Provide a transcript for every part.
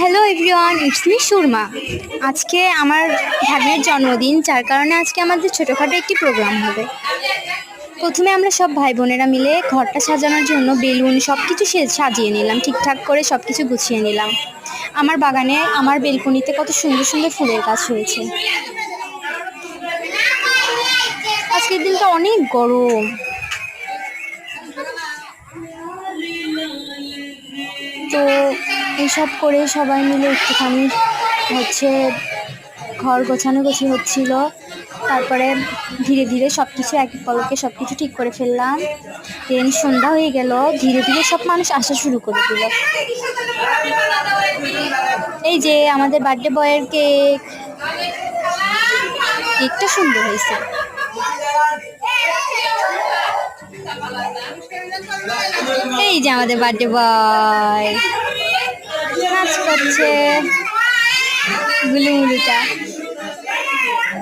Hello everyone it's me Surma আজকে আমার ভাগ্নের জন্মদিন, যার কারণে আজকে আমাদের ছোটোখাটো একটি প্রোগ্রাম হবে। প্রথমে আমরা সব ভাই বোনেরা মিলে ঘরটা সাজানোর জন্য, বেলুন সব কিছু সাজিয়ে নিলাম, ঠিকঠাক করে সব কিছু গুছিয়ে নিলাম। আমার বাগানে আমার বেলকনিতে কত সুন্দর সুন্দর ফুলের গাছ হয়েছে আজকের দিনটা অনেক গরম। তো এইসব করে সবাই মিলে একটুখানি হচ্ছে ঘর গোছানো গোছি হচ্ছিল। তারপরে ধীরে ধীরে সব কিছু এক পলকে সব কিছু ঠিক করে ফেললাম। দেন সন্ধ্যা হয়ে গেল, ধীরে ধীরে সব মানুষ আসা শুরু করে দিল। এই যে আমাদের বার্থডে বয়ের কেক কেকটা সুন্দর হয়েছে। এই যে আমাদের বার্থডে বয় নাচ করছে গুলুমুলুটা।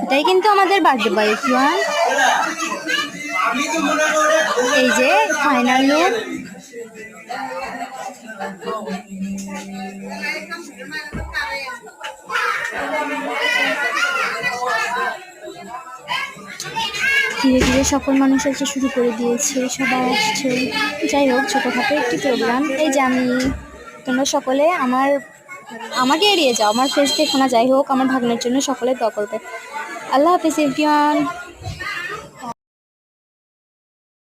এটাই কিন্তু আমাদের বার্থডে বয় ফুয়ান এই যে ফাইনাল লুক ধীরে ধীরে সকল মানুষ আসতে শুরু করে দিয়েছে, সবাই আসছে। যাই হোক, ছোটোখাটো একটি প্রোগ্রাম এই যে আমি। তোমরা সকলে আমার, আমাকে এড়িয়ে যাও, আমার ফেস দেখো যাই হোক, আমার ভাগ্নের জন্য সকলে দোয়া করবে। আল্লাহ হাফিজ এভরিওয়ান